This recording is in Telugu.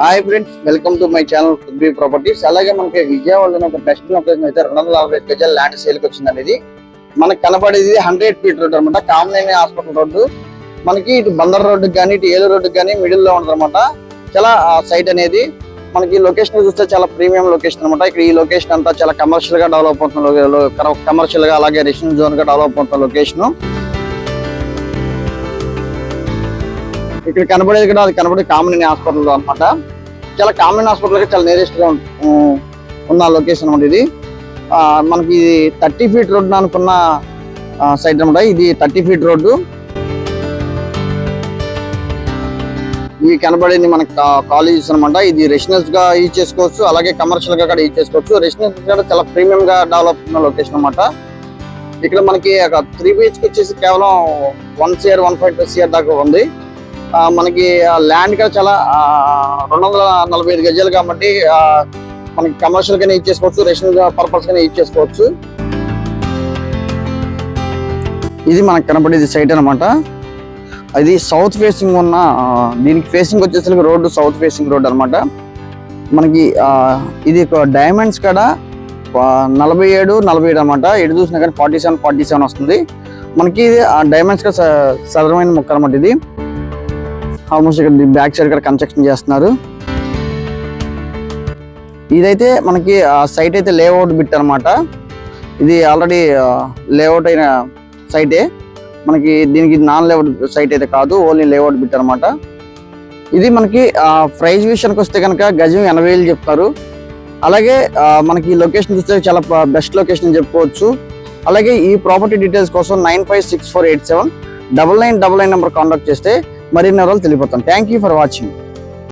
Hi friends welcome to my channel B properties. అలాగే మనకి విజయవాడలో ఒక బెస్ట్ లొకేషన్ అయితే రెండు వందల నలభై గజాల ల్యాండ్ సేల్కి వచ్చింది ఇది మనకి కనబడేది హండ్రెడ్ ఫీట్ రోడ్ అనమాట. Kamineni hospital road. మనకి ఇటు బందర్ రోడ్డు కానీ ఇటు ఏలూరు రోడ్డు కానీ మిడిల్లో చాలా సైట్ అనేది మనకి లొకేషన్ చూస్తే చాలా ప్రీమియం లొకేషన్ అనమాట. ఇక్కడ ఈ లొకేషన్ అంతా చాలా కమర్షియల్గా డెవలప్ అవుతున్న కమర్షియల్గా అలాగే రెసిడెన్స్ జోన్గా డెవలప్ అవుతున్న లొకేషన్ ఇక్కడ కనబడేది కూడా అది కనబడే కామన్ హాస్పిటల్ అన్నమాట. చాలా కామన్ హాస్పిటల్ చాలా నియరెస్ట్గా ఉన్న లొకేషన్ అనమాట ఇది. మనకి ఇది థర్టీ ఫీట్ రోడ్ అనుకున్న సైట్ అనమాట ఇది థర్టీ ఫీట్ రోడ్డు. ఇవి కనబడేది మనకి కాలేజెస్ అనమాట ఇది రెసిడెన్స్గా యూజ్ చేసుకోవచ్చు. అలాగే కమర్షియల్గా కూడా యూజ్ చేసుకోవచ్చు. రెసిడెన్స్ కూడా చాలా ప్రీమియం గా డెవలప్ ఉన్న లొకేషన్ అనమాట ఇక్కడ మనకి ఒక త్రీ బిహెచ్కి వచ్చేసి కేవలం one CR one point CR దాకా ఉంది. మనకి ల్యాండ్ కూడా చాలా రెండు వందల నలభై ఐదు గజాలు కాబట్టి మనకి కమర్షియల్ గానే యూజ్ చేసుకోవచ్చు పర్పస్ గానే యూజ్ చేసుకోవచ్చు ఇది మనకు కనపడేది సైట్ అన్నమాట. అది సౌత్ ఫేసింగ్ ఉన్న దీనికి ఫేసింగ్ వచ్చేసరికి రోడ్డు సౌత్ ఫేసింగ్ రోడ్ అనమాట మనకి ఇది ఒక డైమండ్స్ కాడ నలభై ఏడు నలభై ఏడు అనమాట ఎటు చూసినా కానీ ఫార్టీ సెవెన్ ఫార్టీ సెవెన్ వస్తుంది. మనకి ఇది ఆ డైమండ్స్ కూడా సదరమైన సరళమైన మొక్క అనమాట ఇది. ఆల్మోస్ట్ ఇక్కడ బ్యాక్ సైడ్ ఇక్కడ కన్స్ట్రక్షన్ చేస్తున్నారు. ఇదైతే మనకి ఆ సైట్ అయితే లేఅవుట్ బిట్ అనమాట. ఇది ఆల్రెడీ లేఅవుట్ అయిన సైటే మనకి దీనికి నాన్ లేఅవుట్ సైట్ అయితే కాదు ఓన్లీ లేఅవుట్ బిట్ అనమాట. ఇది మనకి ప్రైజ్ విషయానికి వస్తే కనుక గజం ఎనభై వేలు చెప్తారు. అలాగే మనకి లొకేషన్ చూస్తే చాలా బెస్ట్ లొకేషన్ అని చెప్పుకోవచ్చు. అలాగే ఈ ప్రాపర్టీ డీటెయిల్స్ కోసం nine five six four eight seven double nine double nine number contact చేస్తే మరిన్ని వివరాలు తెలియపోతాం థ్యాంక్ యూ ఫర్ వాచింగ్